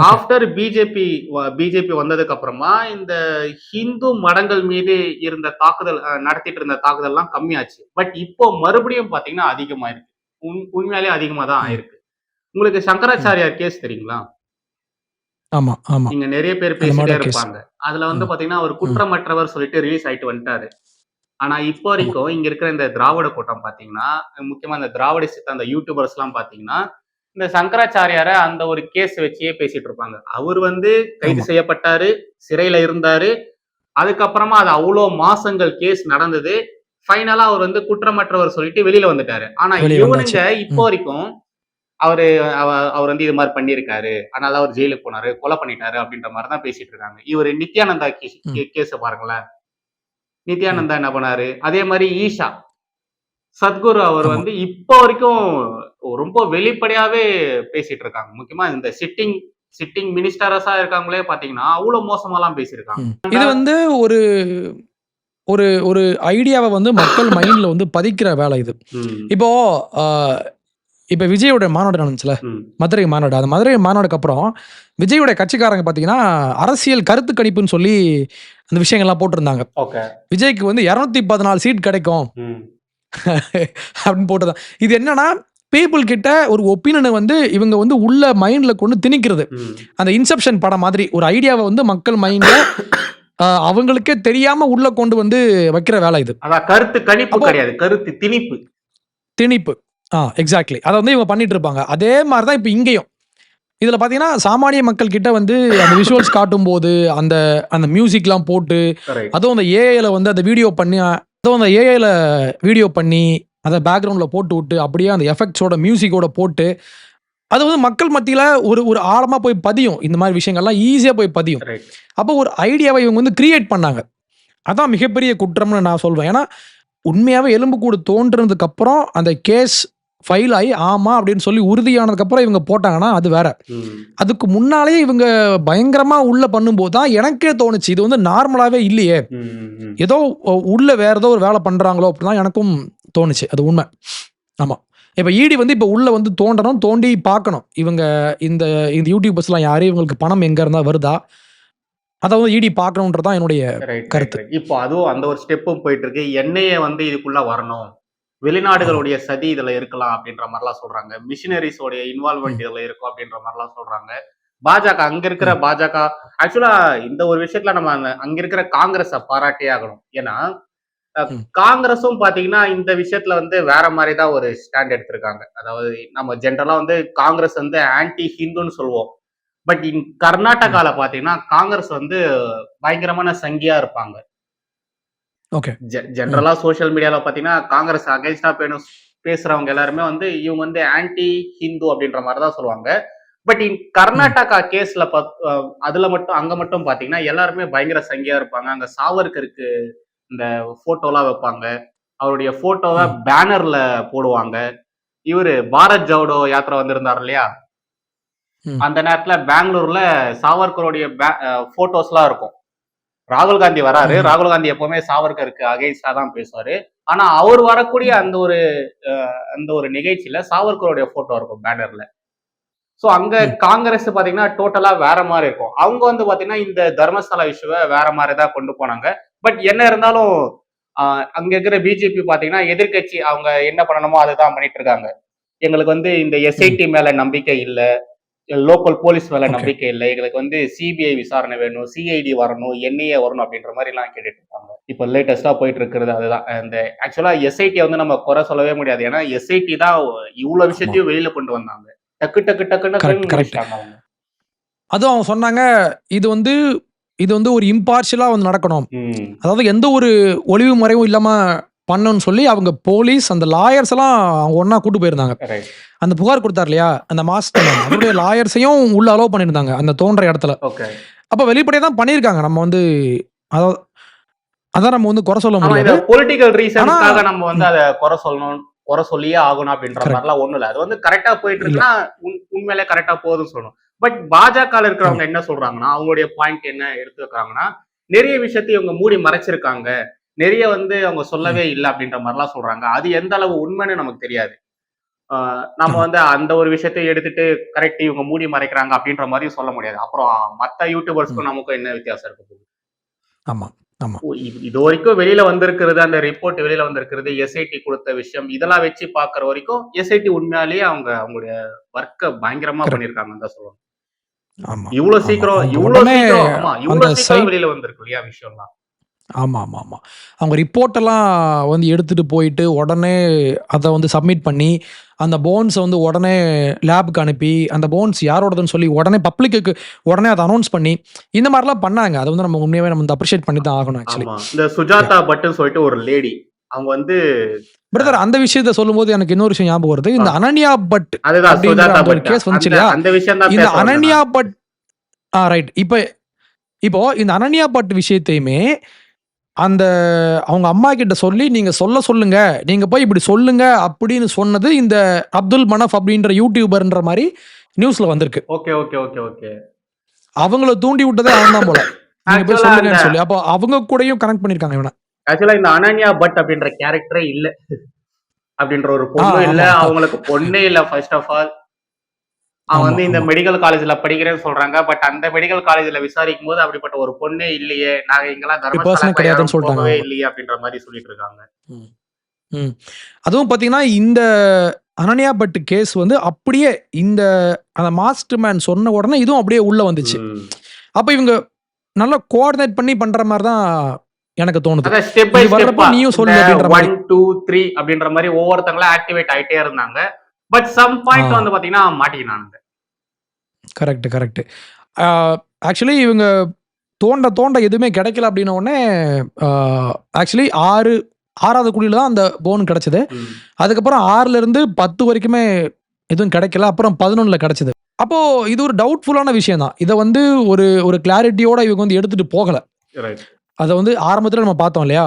ஆஃப்டர் பிஜேபி பிஜேபி வந்ததுக்கு அப்புறமா இந்த ஹிந்து மடங்கள் மீது இருந்த தாக்குதல் நடத்திட்டு இருந்த தாக்குதல் எல்லாம் கம்மியாச்சு. பட் இப்போ மறுபடியும் பாத்தீங்கன்னா அதிகமாயிருக்கு. உண்- உண்மையாலே அதிகமா தான் ஆயிருக்கு. உங்களுக்கு சங்கராச்சாரியார் கேஸ் தெரியுங்களா? ஆமா ஆமா இங்க நிறைய பேர் பேசிட்டே. இருப்பாங்க அதுல வந்து ம். பாத்தீங்கன்னா அவர் குற்றமற்றவர் சொல்லிட்டு ரிலீஸ் ஆயிட்டு வந்துட்டாரு ஆனா இப்போ வரைக்கும் இங்க இருக்கிற இந்த திராவிட கூட்டம் பாத்தீங்கன்னா முக்கியமா இந்த திராவிட சித்த அந்த யூடியூபர்ஸ் எல்லாம் பாத்தீங்கன்னா இந்த சங்கராச்சாரியார அந்த ஒரு கேஸ் வச்சே பேசிட்டு இருப்பாங்க அவர் வந்து கைது ஆமா. செய்யப்பட்டாரு சிறையில இருந்தாரு அதுக்கப்புறமா அது அவ்வளோ மாசங்கள் கேஸ் நடந்தது ஃபைனலா அவர் வந்து குற்றமற்றவர் சொல்லிட்டு வெளியில வந்துட்டாரு ஆனா வெளிய இவனுங்க வந்தாச்சு. இப்போ ம். வரைக்கும் அவரு அவ- அவர் வந்து இது மாதிரி பண்ணியிருக்காரு. அதனால அவர் ஜெயிலுக்கு போனாரு கொலை பண்ணிட்டாரு அப்படின்ற மாதிரி தான் பேசிட்டு இருக்காங்க. இவர் நித்யானந்தா. கேஸ் பாருங்களேன். நித்யானந்தா என்ன பண்ணாரு? அதே மாதிரி ஈஷா. சத்குரு அவர். வந்து இப்போ வரைக்கும் ரொம்ப வெளிப்படையாவே பேசிட்டு இருக்காங்க. முக்கியமா இந்த சிட்டிங் சிட்டிங் மினிஸ்டர்ஸா இருக்காங்களே பாத்தீங்கன்னா அவ்வளவு மோசமாலாம் பேசியிருக்காங்க. இது வந்து ஒரு ஒரு ஒரு ஐடியாவை வந்து மக்கள் மைண்ட்ல வந்து பதிக்கிற வேலை இது. இப்போ இப்போ விஜயோட மாநாடு நடந்துச்சுல? மதுரை மாநாடு. அந்த மதுரை மாநாடுக்கு அப்புறம் விஜயோட கட்சிக்காரங்க பார்த்தீங்கன்னா அரசியல் கருத்து கணிப்புன்னு சொல்லி அந்த விஷயங்கள்லாம் போட்டிருந்தாங்க. விஜய்க்கு வந்து இரநூத்தி பதினாலு சீட் கிடைக்கும். (laughs) அப்படின்னு போட்டுதான் இது என்னன்னா பீப்புள் கிட்ட ஒரு ஒப்பீனியனை வந்து இவங்க வந்து உள்ள மைண்ட்ல கொண்டு திணிக்கிறது. அந்த இன்செப்ஷன் படம் மாதிரி ஒரு ஐடியாவை வந்து மக்கள் மைண்ட்ல (coughs) அவங்களுக்கே தெரியாம உள்ள கொண்டு வந்து வைக்கிற வேலை இது. கருத்து கணிப்பு கிடையாது. கருத்து திணிப்பு. திணிப்பு. ஆ எக்ஸாக்ட்லி அதை வந்து இவங்க பண்ணிட்டு இருப்பாங்க. அதே மாதிரி தான் இப்போ இங்கேயும். இதில் பார்த்தீங்கன்னா சாமானிய மக்கள் கிட்ட வந்து அந்த விஷுவல்ஸ் காட்டும் போது அந்த அந்த மியூசிக்லாம் போட்டு Correct. அதுவும் அந்த ஏஐல வந்து அந்த வீடியோ பண்ணி அதுவும் அந்த ஏஐல வீடியோ பண்ணி அதை பேக்ரவுண்டில் போட்டு விட்டு அப்படியே அந்த எஃபெக்ட்ஸோட மியூசிக்கோட போட்டு அது வந்து மக்கள் மத்தியில் ஒரு ஒரு ஆழமாக போய் பதியும். இந்த மாதிரி விஷயங்கள்லாம் ஈஸியாக போய் பதியும். அப்போ ஒரு ஐடியாவை இவங்க வந்து கிரியேட் பண்ணாங்க. அதான் மிகப்பெரிய குற்றம்னு நான் சொல்வேன். ஏன்னா உண்மையாகவே எலும்புக்கூடு தோன்றதுக்கு அப்புறம் அந்த கேஸ் ஃபைல் ஆகி ஆமா அப்படின்னு சொல்லி உறுதியானதுக்கு அப்புறம் இவங்க போட்டாங்கன்னா அது வேற. அதுக்கு முன்னாலேயே இவங்க பயங்கரமா உள்ள பண்ணும்போது தான் எனக்கே தோணுச்சு இது வந்து நார்மலாவே இல்லையே. ஏதோ உள்ள வேற ஏதோ ஒரு வேலை பண்றாங்களோ அப்படிதான் எனக்கும் தோணுச்சு அது உண்மை. ஆமா. இப்போ இடி வந்து இப்போ உள்ள வந்து தோண்டணும் தோண்டி பார்க்கணும். இவங்க இந்த இந்த யூடியூபர்ஸ்லாம் யாரு இவங்களுக்கு பணம் எங்க இருந்தா வருதா? அதை வந்து இடி பார்க்கணுன்றதான் என்னுடைய கருத்து. இப்போ அதுவும் அந்த ஒரு ஸ்டெப்பும் போயிட்டு இருக்கு. எண்ணெயை வந்து இதுக்குள்ள வரணும். வெளிநாடுகளுடைய சதி இதுல இருக்கலாம் அப்படின்ற மாதிரிலாம் சொல்றாங்க. மிஷினரிஸோடைய இன்வால்வ்மெண்ட் இதுல இருக்கும் அப்படின்ற மாதிரிலாம் சொல்றாங்க. பாஜக அங்க இருக்கிற பாஜக ஆக்சுவலா இந்த ஒரு விஷயத்துல நம்ம அங்க இருக்கிற காங்கிரஸ பாராட்டியே ஆகணும். ஏன்னா. காங்கிரஸும் பாத்தீங்கன்னா இந்த விஷயத்துல வந்து வேற மாதிரி தான் ஒரு ஸ்டாண்ட் எடுத்திருக்காங்க. அதாவது நம்ம ஜென்ரலா வந்து காங்கிரஸ் வந்து ஆன்டி ஹிந்துன்னு சொல்லுவோம். பட் இன் கர்நாடகால பாத்தீங்கன்னா காங்கிரஸ் வந்து பயங்கரமான சங்கியா இருப்பாங்க. ஓகே ஜென்ரலா சோஷியல் மீடியால பாத்தீங்கன்னா காங்கிரஸ் அகைன்ஸ்டா பேசுறவங்க எல்லாருமே வந்து இவங்க வந்து ஆன்டி ஹிந்து அப்படின்ற மாதிரி தான் சொல்லுவாங்க பட் இன் கர்நாடகா கேஸ்ல அதுல மட்டும் அங்க மட்டும் பாத்தீங்கன்னா எல்லாருமே பயங்கர சங்கியா இருப்பாங்க. அங்க சாவர்கருக்கு இந்த போட்டோலாம் வைப்பாங்க. அவருடைய போட்டோவை. பேனர்ல போடுவாங்க. இவரு பாரத் ஜவுடோ யாத்திரை வந்திருந்தார் இல்லையா? ம். அந்த நேரத்துல பெங்களூர்ல சாவர்கருடைய போட்டோஸ்லாம் இருக்கும். ராகுல் காந்தி வராரு. ராகுல் காந்தி எப்பவுமே சாவர்கருக்கு அகைன்ஸ்டா தான் பேசுவாரு. ஆனா அவர் வரக்கூடிய அந்த ஒரு அந்த ஒரு நிகழ்ச்சியில சாவர்கருடைய போட்டோ இருக்கும் பேனர்ல சோ அங்க. காங்கிரஸ் பாத்தீங்கன்னா டோட்டலா வேற மாதிரி இருக்கும். அவங்க வந்து பாத்தீங்கன்னா இந்த தர்மஸ்தலா இஷ்யூவை வேற மாதிரி தான் கொண்டு போனாங்க. பட் என்ன இருந்தாலும் அங்க இருக்கிற பிஜேபி பாத்தீங்கன்னா எதிர்க்கட்சி அவங்க என்ன பண்ணணுமோ அதுதான் பண்ணிட்டு இருக்காங்க. எங்களுக்கு வந்து இந்த எஸ்ஐடி மேல நம்பிக்கை இல்ல. லோக்கல் போலீஸ் மேல. நம்பிக்கை இல்லை. எங்களுக்கு வந்து சிபிஐ விசாரணை வேணும் சிஐடி வரணும் என்ஐஏ வரணும் அப்படின்ற மாதிரி எல்லாம் கேட்டுட்டு இருக்காங்க. இப்போ லேட்டஸ்டா போயிட்டு இருக்கிறது அதுதான். இந்த ஆக்சுவலா எஸ்ஐடி வந்து நம்ம குறை சொல்லவே முடியாது. ஏன்னா எஸ்ஐடி தான் இவ்வளவு விஷயத்தையும் வெளியில கொண்டு வந்தாங்க. டக்கு டக்கு டக்குன்னு அதுவும் அவங்க சொன்னாங்க இது வந்து இது வந்து ஒரு இம்பார்ஷியலா வந்து நடக்கணும். அதாவது எந்த ஒரு ஒளிவு மறைவும் இல்லாம பண்ணணும்னு சொல்லி அவங்க போலீஸ் அந்த லாயர்ஸ் எல்லாம் அவங்க ஒண்ணா கூட்டு போயிருந்தாங்க. அந்த புகார் கொடுத்தார் இல்லையா? அந்த மாஸ்டர் அவருடைய லாயர்ஸையும் உள்ள அலோவ் பண்ணியிருந்தாங்க அந்த தோன்ற இடத்துல. அப்ப வெளிப்படையா தான் பண்ணியிருக்காங்க. நம்ம வந்து அதாவது அதான் நம்ம வந்து குறை சொல்ல முடியாது. பொலிட்டிக்கல் ரீசன்ஸ்க்காக நம்ம வந்து அதை குறை சொல்லணும் குறை சொல்லியே ஆகணும் அப்படின்ற. மாதிரிலாம் ஒண்ணும் இல்ல. அது வந்து கரெக்டா போயிட்டு இருக்குன்னா உண்- உண்மையிலே கரெக்டா போகுதுன்னு சொல்லணும். பட் பாஜக இருக்கிறவங்க என்ன சொல்றாங்கன்னா அவங்களுடைய பாயிண்ட் என்ன எடுத்து வைக்கிறாங்கன்னா நிறைய விஷயத்தை இவங்க மூடி மறைச்சிருக்காங்க. நிறைய வந்து அவங்க சொல்லவே இல்லை அப்படின்ற மாதிரிலாம் சொல்றாங்க. அது எந்த அளவு உண்மைன்னு நமக்கு தெரியாது. நம்ம. வந்து அந்த ஒரு விஷயத்தை எடுத்துட்டு கரெக்ட் இவங்க மூடி மறைக்கிறாங்க அப்படின்ற மாதிரியும் சொல்ல முடியாது. அப்புறம் மத்த யூடியூபர்ஸ்க்கும் நமக்கும் என்ன வித்தியாசம் இருக்கு போகுது? ஆமா இது வரைக்கும் வெளியில வந்திருக்கிறது அந்த ரிப்போர்ட் வெளியில வந்திருக்கிறது எஸ்ஐடி கொடுத்த விஷயம் இதெல்லாம் வச்சு பாக்குற வரைக்கும் எஸ்ஐடி உண்மையாலேயே அவங்க அவங்களுடைய ஒர்க்க பயங்கரமா Correct. பண்ணிருக்காங்க தான் சொல்லுவாங்க இவ்வளவு. சீக்கிரம் இவ்வளவு சீக்கிரம் ஆமா இவ்வளவு சீக்கிரம் வெளியில வந்திருக்கு இல்லையா விஷயம்லாம்? ஆமா ஆமா ஆமா அவங்க ரிப்போர்ட் எல்லாம் வந்து எடுத்துட்டு போயிட்டு உடனே அதை வந்து சப்மிட் பண்ணி அந்த போன்ஸை வந்து உடனே லேபுக்கு அனுப்பி அந்த போன்ஸ் யாரோடதுன்னு சொல்லி உடனே பப்ளிக்கு உடனே அதை அனௌன்ஸ் பண்ணி இந்த மாதிரிலாம் பண்ணாங்க. அதை வந்து நம்ம உண்மையாவே நம்ம வந்து அப்ரிஷியேட் பண்ணி தான் ஆகணும் ஆக்சுவலி இந்த சுஜாதா பட்டுன்னு சொல்லிட்டு ஒரு லேடி அவங்க வந்து பிரதர் அந்த விஷயத்த சொல்லும்போது எனக்கு இன்னொரு விஷயம் ஞாபகம் வருது. இந்த அனன்யா பட் ஒரு case வந்துச்சு இல்லையா? இந்த அனன்யா பட் ஆ ரைட் இப்போ இப்போ இந்த அனன்யா பட் விஷயத்தையுமே அந்த அவங்க அம்மா கிட்ட சொல்லி நீங்க சொல்ல சொல்லுங்க. நீங்க போய் இப்படி சொல்லுங்க அப்படின்னு சொன்னது இந்த அப்துல் மனஃப் அப்படின்ற யூடியூபர்ன்ற மாதிரி நியூஸ்ல வந்திருக்கு. Okay okay okay okay. அவங்கள தூண்டி விட்டதே அவன் தான் போல. நீங்க போய் சொல்லுங்கன்னு சொல்லி. அப்போ அவங்க கூடயும் கனெக்ட் பண்ணிருக்காங்க இவனை. ஆக்சுவலா இந்த அனன்யா பட் அப்படின்ற கேரக்டரே இல்ல. அப்படின்ற ஒரு பொண்ணு இல்ல. அவங்களுக்கு பொண்ணே இல்ல ஃபர்ஸ்ட் ஆஃப் ஆல் அவன் வந்து இந்த. மெடிக்கல் காலேஜ்ல படிக்கிறேன்னு சொல்றாங்க பட் அந்த மெடிக்கல் காலேஜ்ல விசாரிக்கும் போது அப்படிப்பட்ட ஒரு பொண்ணே இல்லையே நாங்க இங்கெல்லாம் person தர்மசாலா கிடையாதுன்னு யாரும் சொல்லிட்டாங்க போகவே. இல்லையே அப்படின்ற மாதிரி சொல்லிட்டு இருக்காங்க அதுவும் பாத்தீங்கன்னா இந்த அனன்யா பட் கேஸ் வந்து அப்படியே இந்த அந்த மாஸ்டர் மேன் சொன்ன உடனே இதுவும் அப்படியே உள்ள வந்துச்சு. அப்ப இவங்க நல்லா கோஆர்டினேட் பண்ணி பண்ற மாதிரி தான் எனக்கு தோணுது ஸ்டெப் பை ஸ்டெப் நீயும் சொல்லு அப்படின்ற மாதிரி. ஒன் டூ த்ரீ அப்படின்ற மாதிரி ஒவ்வொருத்தங்களும் ஆக்டிவேட் ஆயிட்டே இருந்தாங்க பட் சம் பாயிண்ட். வந்து பாத்தீங்கன்னா மாட்டிக்கினாங்க கரெக்ட் கரெக்ட் ஆக்சுவலி இவங்க தோண்ட தோண்ட எதுவுமே கிடைக்கல அப்படின்ன உடனே ஆக்சுவலி ஆறு ஆறாவது குழியில தான் அந்த போன் கிடைச்சது. அதுக்கப்புறம் ஆறுல இருந்து பத்து வரைக்குமே எதுவும் கிடைக்கல. அப்புறம் பதினொன்னுல கிடைச்சது. அப்போ இது ஒரு டவுட்ஃபுல்லான விஷயம் தான். இதை வந்து ஒரு ஒரு கிளாரிட்டியோட இவங்க வந்து எடுத்துட்டு போகல. அதை வந்து ஆரம்பத்துல நம்ம பார்த்தோம் இல்லையா?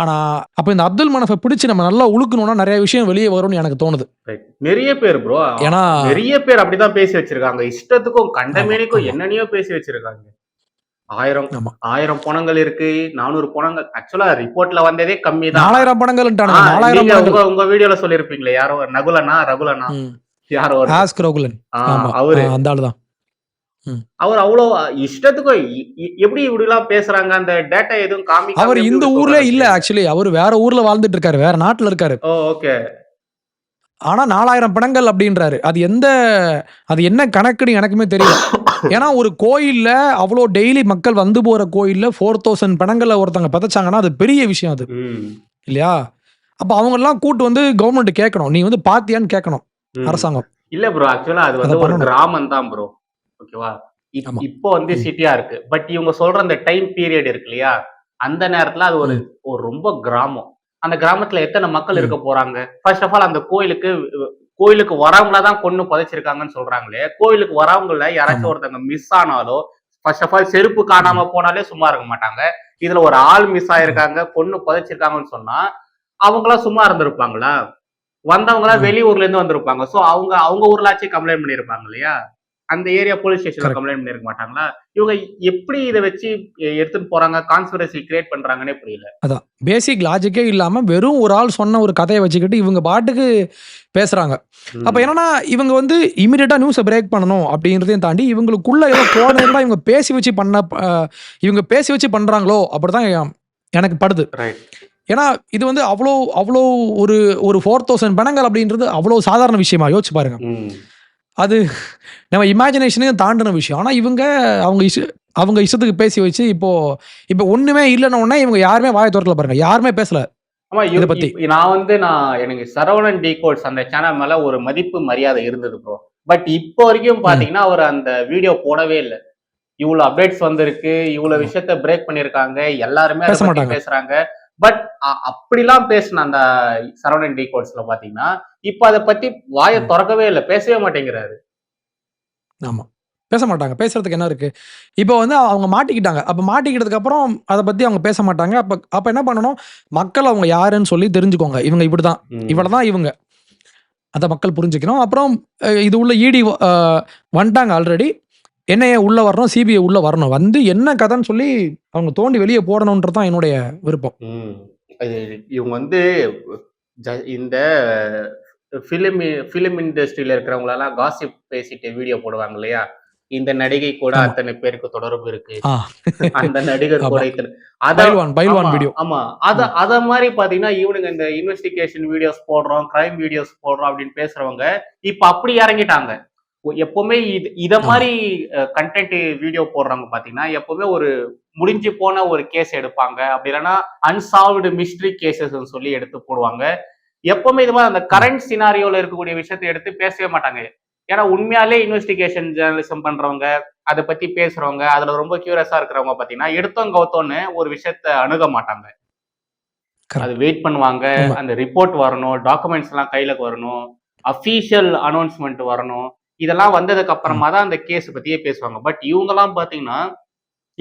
ஆனா அப்ப இந்த அப்துல் மனஃபை பிடிச்சு நம்ம நல்லா உழுக்கணும்னா நிறைய விஷயம் வெளியே வரும்னு எனக்கு தோணுது. நிறைய பேர் ப்ரோ ஏன்னா நிறைய பேர் அப்படிதான் பேசி வச்சிருக்காங்க. இஷ்டத்துக்கும் கண்டமேனிக்கும். என்னென்னயோ பேசி வச்சிருக்காங்க. ஆயிரம். ஆயிரம் பணங்கள் இருக்கு நானூறு பணங்கள். ஆக்சுவலா ரிப்போர்ட்ல வந்ததே கம்மி தான் நாலாயிரம் படங்கள் உங்க உங்க வீடியோல சொல்லிருப்பீங்களே யாரோ நகுலனா ரகுலனா. யாரோ ஆஸ்க் ரோகுலன் அவரு. அந்த ஆளு தான் அவர் அவ்வளவு இஷ்டத்துக்கு எப்படி இப்படி எல்லாம் பேசுறாங்க? அந்த டேட்டா எதுவும் காமிக்காம அவர் இந்த ஊர்ல இல்ல? ஆக்சுவலி அவர் வேற ஊர்ல வாழ்ந்துட்டு இருக்காரு வேற நாட்டுல இருக்காரு. ஓகே. ஆனா நாலாயிரம் படங்கள் அப்படின்றாரு. அது எந்த அது என்ன கணக்குன்னு எனக்குமே தெரியல. (coughs) ஏன்னா ஒரு கோயில்ல அவ்வளோ டெய்லி மக்கள் வந்து போற கோயில்ல ஃபோர் தௌசண்ட் படங்களை ஒருத்தங்க பதைச்சாங்கன்னா அது பெரிய விஷயம் அது. இல்லையா? அப்ப அவங்க எல்லாம் கூட்டு வந்து கவர்மெண்ட் கேட்கணும். நீ வந்து பாத்தியான்னு கேட்கணும். அரசாங்கம். இல்ல ப்ரோ ஆக்சுவலா அது வந்து ஒரு. கிராமம் தான் ப்ரோ ஓகேவா. இப்போ வந்து. சிட்டியா இருக்கு. பட் இவங்க சொல்ற அந்த டைம் பீரியட் இருக்கு இல்லையா? அந்த நேரத்துல அது ஒரு ஒரு ரொம்ப கிராமம். அந்த கிராமத்துல எத்தனை மக்கள். இருக்க போறாங்க? ஃபர்ஸ்ட் ஆஃப் ஆல் அந்த கோயிலுக்கு கோயிலுக்கு வரவங்கள தான் கொண்டு புதைச்சிருக்காங்கன்னு சொல்றாங்களே. கோயிலுக்கு வரவங்கள யாராச்சும் ஆமா. ஒருத்தங்க மிஸ் ஆனாலோ ஃபர்ஸ்ட் ஆஃப் ஆல் செருப்பு காணாம போனாலே சும்மா இருக்க மாட்டாங்க. இதுல ஒரு ஆள் மிஸ் ஆயிருக்காங்க பொண்ணு புதைச்சிருக்காங்கன்னு சொன்னா அவங்களாம் சும்மா இருந்திருப்பாங்களா? வந்தவங்களா. வெளியூர்ல இருந்து வந்திருப்பாங்க. சோ அவங்க அவங்க ஊர்லாச்சும் கம்ப்ளைண்ட் பண்ணிருப்பாங்க இல்லையா? அந்த ஏரியா போலீஸ் ஸ்டேஷன்ல. கம்ப்ளைண்ட் பண்ணிருக்க மாட்டாங்களா? இவங்க எப்படி இதை வச்சு எடுத்துட்டு போறாங்க? கான்ஸ்பிரசி கிரியேட் பண்றாங்கன்னே புரியல. அதான். பேசிக் லாஜிக்கே இல்லாம வெறும் ஒரு ஆள் சொன்ன ஒரு கதையை வச்சுக்கிட்டு இவங்க பாட்டுக்கு பேசுறாங்க. அப்ப என்னன்னா இவங்க வந்து இமீடியட்டா நியூஸை பிரேக் பண்ணணும் அப்படின்றதையும் தாண்டி இவங்களுக்குள்ள ஏதோ கோணம் இவங்க பேசி வச்சு பண்ண இவங்க பேசி வச்சு பண்றாங்களோ அப்படிதான் எனக்கு படுது. ரைட் ஏன்னா இது வந்து அவ்வளோ அவ்வளோ ஒரு ஒரு ஃபோர் தௌசண்ட் பணங்கள் அப்படின்றது அவ்வளோ சாதாரண விஷயமா யோசிச்சு பாருங்க. அது நம்ம இமேஜினேஷனையும் தாண்டின விஷயம். ஆனால் இவங்க அவங்க இஷ் அவங்க இஷ்டத்துக்கு பேசி வச்சு இப்போ இப்போ ஒண்ணுமே இல்லைன்ன இவங்க யாருமே வாயை திறக்கல பாருங்க. யாருமே பேசல. ஆமா இத பத்தி. நான் வந்து நான் எனக்கு சரவணன் டி கோட்ஸ் அந்த சேனல் மேல ஒரு மதிப்பு மரியாதை இருந்தது ப்ரோ பட் இப்போ வரைக்கும் பாத்தீங்கன்னா அவர் அந்த வீடியோ போடவே இல்லை. இவ்வளவு அப்டேட்ஸ் வந்திருக்கு இவ்வளவு விஷயத்த பிரேக் பண்ணிருக்காங்க எல்லாருமே. பேசுறாங்க. பட் அப்படிலாம் பேசின அந்த சரவணன் டி கோட்ஸ்ல பாத்தீங்கன்னா இப்ப அதை பத்தி வாயை. திறக்கவே இல்லை பேசவே மாட்டேங்கிறாரு. ஆமா. பேச மாட்டாங்க. பேசுறதுக்கு என்ன இருக்கு? இப்போ வந்து அவங்க மாட்டிக்கிட்டாங்க. அப்போ மாட்டிக்கிட்டதுக்கு அப்புறம் அதை பத்தி அவங்க பேச மாட்டாங்க. அப்ப அப்ப என்ன பண்ணணும்? மக்கள் அவங்க யாருன்னு சொல்லி தெரிஞ்சுக்கோங்க. இவங்க இப்படிதான். இவ்வளவுதான் இவங்க. அதை மக்கள் புரிஞ்சுக்கணும். அப்புறம் இது உள்ள இடி வந்துட்டாங்க ஆல்ரெடி என்ஐஏ உள்ள வரணும் சிபிஐ உள்ள வரணும். வந்து என்ன கதைன்னு சொல்லி அவங்க தோண்டி வெளியே போடணுன்றது தான் என்னுடைய விருப்பம். இவங்க வந்து இந்த ஃபிலிம் ஃபிலிம் இண்டஸ்ட்ரியில இருக்கிறவங்களெல்லாம் காசிப் பேசிட்டு வீடியோ போடுவாங்க இல்லையா? இந்த நடிகை கூட. அத்தனை பேருக்கு தொடர்பு இருக்கு. அந்த நடிகர் கூட. இத்தனை ஆமா, வீடியோ ஆமா. அத அத மாதிரி பாத்தீங்கன்னா இவனுங்க இந்த இன்வெஸ்டிகேஷன் வீடியோஸ் போடுறோம் கிரைம் வீடியோஸ் போடுறோம் அப்படின்னு பேசுறவங்க இப்ப அப்படி இறங்கிட்டாங்க. எப்பவுமே இது இத. மாதிரி கண்டென்ட் வீடியோ போடுறவங்க பாத்தீங்கன்னா எப்பவுமே ஒரு முடிஞ்சு போன ஒரு கேஸ் எடுப்பாங்க. அப்படி இல்லைன்னா அன்சால்வ்டு மிஸ்ட்ரி கேசஸ் சொல்லி எடுத்து போடுவாங்க. எப்பவுமே இது மாதிரி அந்த கரண்ட் சினாரியோல இருக்கக்கூடிய விஷயத்தை எடுத்து பேசவே மாட்டாங்க. ஏன்னா உண்மையாலே இன்வெஸ்டிகேஷன் ஜேர்னலிசம் பண்றவங்க அதை பத்தி பேசுறவங்க அதுல ரொம்ப கியூரியஸா இருக்கிறவங்க பாத்தீங்கன்னா எடுத்தோம் கவுத்தோன்னு ஒரு விஷயத்த அணுக மாட்டாங்க. அது வெயிட் பண்ணுவாங்க. அந்த ரிப்போர்ட் வரணும் டாக்குமெண்ட்ஸ் எல்லாம் கையில வரணும் அஃபீஷியல் அனௌன்ஸ்மெண்ட் வரணும். இதெல்லாம் வந்ததுக்கு அப்புறமா தான் அந்த கேஸ் பத்தியே பேசுவாங்க. பட் இவங்க எல்லாம் பாத்தீங்கன்னா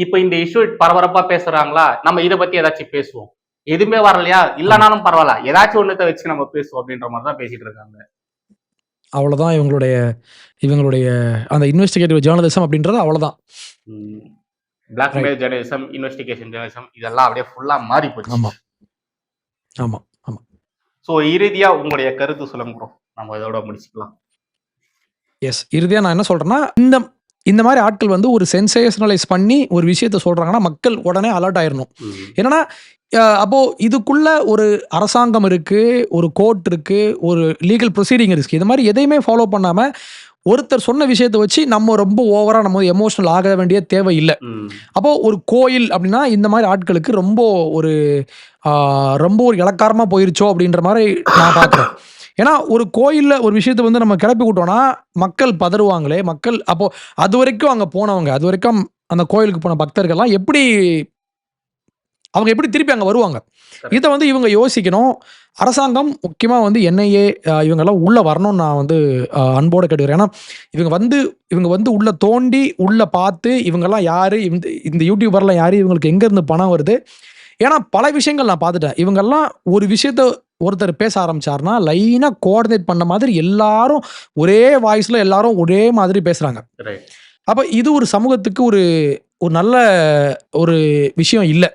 இப்ப இந்த இஷ்யூ பரபரப்பா பேசுறாங்களா? நம்ம இதை பத்தி ஏதாச்சும் பேசுவோம். எதுவுமே வரலையா? இல்லனாலும் பரவாயில்ல. ஏதாச்சும் ஒண்ணுத்த வச்சு நம்ம பேசுவோம் அப்படின்ற மாதிரி தான் பேசிட்டு இருக்காங்க. அவ்வளவுதான் இவங்களுடைய இவங்களுடைய அந்த இன்வெஸ்டிகேட்டிவ் ஜேர்னலிசம் அப்படின்றது அவ்வளவுதான். பிளாக்மெயில் ஜெர்னலிசம் இன்வெஸ்டிகேஷன் ஜெர்னலிசம் இதெல்லாம் அப்படியே ஃபுல்லா மாறி போச்சு. ஆமா. ஆமா ஆமா. சோ இறுதியா உங்களுடைய கருத்து சொல்லுங்க. நம்ம இதோட முடிச்சுக்கலாம். எஸ் இறுதியா நான் என்ன சொல்றேன்னா இந்த இந்த மாதிரி ஆட்கள் வந்து ஒரு சென்சேஷனலைஸ் பண்ணி ஒரு விஷயத்த சொல்றாங்கன்னா மக்கள் உடனே அலர்ட் ஆயிரணும். என்னன்னா அஹ், அப்போ இதுக்குள்ள ஒரு அரசாங்கம் இருக்கு ஒரு கோர்ட் இருக்கு ஒரு லீகல் ப்ரொசீடிங் இருக்கு. இது மாதிரி எதையுமே ஃபாலோ பண்ணாம ஒருத்தர் சொன்ன விஷயத்தை வச்சு நம்ம ரொம்ப ஓவரா நம்ம எமோஷனல் ஆக வேண்டிய தேவை இல்லை. ம். அப்போ ஒரு கோயில் அப்படின்னா இந்த மாதிரி ஆட்களுக்கு ரொம்ப ஒரு ரொம்ப ஒரு இலக்காரமா போயிருச்சோ அப்படின்ற மாதிரி நான் பார்க்குறேன். ஏன்னா ஒரு கோயில்ல ஒரு விஷயத்தை வந்து நம்ம கிளப்பி விட்டோம்னா மக்கள் பதறுவாங்களே மக்கள் அப்போ அது வரைக்கும் அங்க போனவங்க அது வரைக்கும் அந்த கோயிலுக்கு போன பக்தர்கள்லாம் எப்படி அவங்க எப்படி திருப்பி அங்க வருவாங்க? இதை வந்து இவங்க யோசிக்கணும். அரசாங்கம் முக்கியமா வந்து என்ஐஏ இவங்கெல்லாம் உள்ள வரணும்னு நான் வந்து அன்போட கேட்டுக்கிறேன். ஏன்னா இவங்க வந்து இவங்க வந்து உள்ள தோண்டி உள்ள பார்த்து இவங்கெல்லாம் யாரு இந்த இந்த யூடியூபர்லாம் யாரு இவங்களுக்கு எங்க இருந்து பணம் வருது? ஏன்னா பல விஷயங்கள் நான் பார்த்துட்டேன். இவங்கெல்லாம் ஒரு விஷயத்த ஒருத்தர் பேச ஆரம்பிச்சாருன்னா லைனா கோஆர்டினேட் பண்ண மாதிரி எல்லாரும் ஒரே வாய்ஸ்ல எல்லாரும் ஒரே மாதிரி பேசுறாங்க Right. அப்ப இது ஒரு சமூகத்துக்கு ஒரு ஒரு நல்ல ஒரு விஷயம் இல்ல.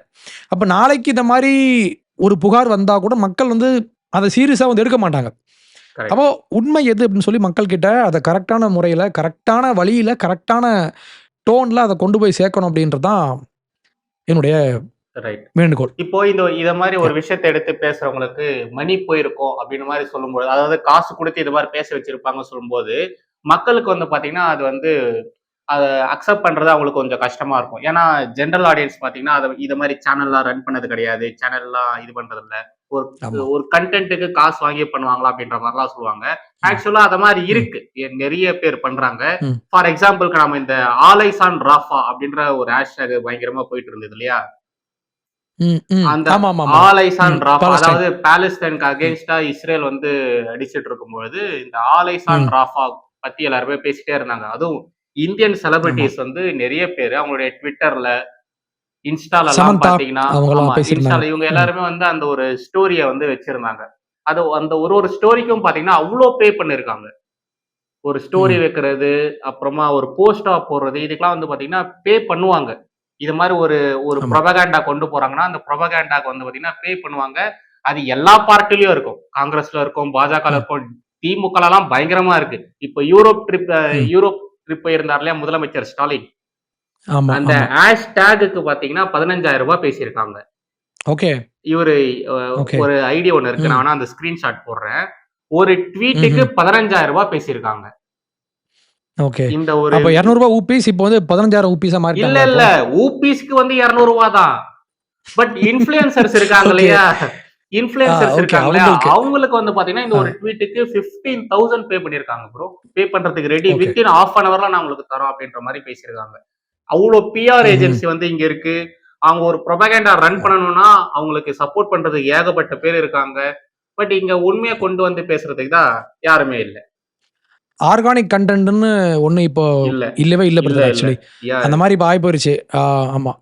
அப்ப நாளைக்கு இந்த மாரி ஒரு புகார் வந்தா கூட மக்கள் வந்து அத சீரியஸா வந்து எடுக்க மாட்டாங்க. அப்போ உண்மை எது அப்படின்னு சொல்லி மக்கள் கிட்ட அத கரெக்ட்டான முறையில, கரெக்ட்டான வழியில, கரெக்ட்டான டோன்ல அத கொண்டு போய் சேர்க்கணும் அப்படின்றது தான் என்னுடைய. வேண்டுகோள். இப்போ இந்த இத மாரி ஒரு. விஷயத்த எடுத்து பேசுறவங்களுக்கு மணி போயிருக்கும் அப்படின்னு மாரி சொல்லும்போது, அதாவது காசு குடுத்து இது மாரி பேச வச்சிருப்பாங்கன்னு சொல்லும்போது, மக்களுக்கு வந்து பாத்தீங்கன்னா, அது வந்து அத அக்செப்ட் பண்றது அவங்களுக்கு கொஞ்சம் கஷ்டமா இருக்கும். ஏன்னா ஜெனரல் ஆடியன்ஸ் பாத்தீங்கன்னா, அத இத மாரி சேனல்லாம் ரன் பண்ணது கிடையாது. சேனல்லாம் இது பண்றது இல்ல. ஒரு. ஒரு கன்டென்ட்க்கு காசு வாங்கி பண்ணுவாங்களா அப்படின்ற மாரிலாம் சொல்லுவாங்க. ஆக்சுவலா அத மாரி ம். இருக்கு. நெறைய பேர் பண்றாங்க. ஃபார் எக்ஸாம்பிள்க்கு நாம இந்த ஆல் ஐஸ் ஆன் ராஃபா அப்படின்ற ஒரு ஹேஷ்டேக் பயங்கரமா போயிட்டு இருந்தது இல்லையா? அந்த. ஆல் ம். ராஃபா. அதாவது பாலஸ்டைனுக்கு. அகைன்ஸ்டா இஸ்ரேல் வந்து அடிச்சிட்டு இருக்கும்பொழுது, இந்த ஆல் ம். ராஃபா பத்தி எல்லாருமே பேசிட்டே இருந்தாங்க. அதுவும் இந்தியன். செலிபிரிட்டீஸ் வந்து நெறைய பேரு அவங்களுடைய Twitterல, இன்ஸ்டாலலாம் சமந்தா பாத்தீங்கன்னா. இன்ஸ்டால இவங்க. எல்லாருமே வந்து அந்த ஒரு ஸ்டோரிய வந்து வச்சிருந்தாங்க. அது அந்த ஒரு ஒரு ஸ்டோரிக்கும் பாத்தீங்கன்னா, அவ்ளோ பே பண்ணியிருக்காங்க. ஒரு ஸ்டோரி. வைக்கிறது, அப்புறமா ஒரு போஸ்ட்டா போடுறது, இதுக்கெல்லாம் வந்து பாத்தீங்கன்னா, பே பண்ணுவாங்க. இது மாரி ஒரு ஒரு. புரொபகேண்டா கொண்டு போறாங்கன்னா, அந்த புரொபகேண்டாக்கு வந்து பாத்தீங்கன்னா, பே பண்ணுவாங்க. அது எல்லா பார்ட்டிலயும் இருக்கும். காங்கிரஸ்ல இருக்கும், பாஜகல ம். இருக்கும், திமுகலலாம் பயங்கரமா இருக்கு. இப்ப யூரோப் ட்ரிப். யூரோப் ட்ரிப் போயிருந்தார் இல்லையா முதலமைச்சர் ஸ்டாலின். அந்த ஆமா. ஹேஷ்டேகுக்கு பாத்தீங்கன்னா, ரூ. 15,000 பேசியிருக்காங்க. ஓகே. இவரு. ஒரு ஐடி ஒண்ணு இருக்கு. நான் அந்த ஸ்கிரீன்ஷாட் போடுறேன். ஒரு ட்வீட்டுக்கு ரூ. ம்ஹ்ம். 15,000 பேசியிருக்காங்க. ஓகே. இந்த ஒரு அப்ப ரூ. 200 ஊப்பீஸ் இப்போ வந்து 15,000 ஊப்பீஸா இல்ல, மாறிட்டாங்களா இல்ல. இப்போ? ஊப்பீஸ்க்கு வந்து ரூ. 200 தான். பட் இன்ஃப்ளூயன்சர்ஸ் இருக்காங்க. இல்லையா? இன்ஃப்ளூயன்சர்ஸ். இருக்காங்க இல்லையா? அவங்களுக்கு. வந்து பாத்தீங்கன்னா, இந்த. ஒரு ட்வீட்டுக்கு 15,000 பே பண்ணியிருக்காங்க ப்ரோ. பே பண்றதுக்கு ready. Okay. Within half an ஹவர்ல நான் உங்களுக்கு தரோம் அப்படின்ற மாரி பேசியிருக்காங்க. அவ்ளோ பிஆர். ஏஜென்சி வந்து இங்க இருக்கு. அவங்க ஒரு புரொபகேண்டா ரன். பண்ணணும்னா, அவங்களுக்கு சப்போர்ட் பண்றதுக்கு ஏகப்பட்ட பேர் இருக்காங்க. பட் இங்க உண்மைய கொண்டு வந்து பேசுறதுக்கு தான் யாருமே இல்ல. ஆர்கானிக் கன்டென்ட்ன்னு ஒண்ணு இப்போ இல்ல. இல்லவே இல்ல பிரதர். ஆக்சுவலி. அந்த மாரி இப்ப ஆயி போயிருச்சு. ஆ ஆமா.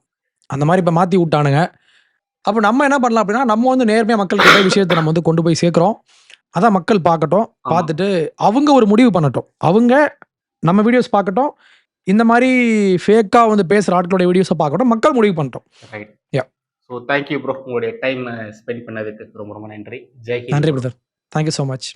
அந்த மாரி இப்ப மாத்தி வுட்டானுங்க. அப்ப நம்ம என்ன பண்ணலாம் அப்படின்னா, நம்ம வந்து நேர்மையா மக்கள் கிட்ட விஷயத்த நம்ம வந்து கொண்டு போய் சேர்க்கிறோம். அத மக்கள் பார்க்கட்டும். பார்த்துட்டு அவங்க ஒரு முடிவு பண்ணட்டும். அவங்க நம்ம வீடியோஸ் பார்க்கட்டும். இந்த மாரி ஃபேக்கா வந்து பேசுற ஆட்களுடைய வீடியோஸ பார்க்கட்டும். மக்கள் முடிவு பண்ணட்டும். Yeah. So thank you bro. உங்களுடைய டைம் ஸ்பெண்ட் பண்ணதுக்கு ரொம்ப ரொம்ப நன்றி. ஜெய். நன்றி brother. Thank you so much.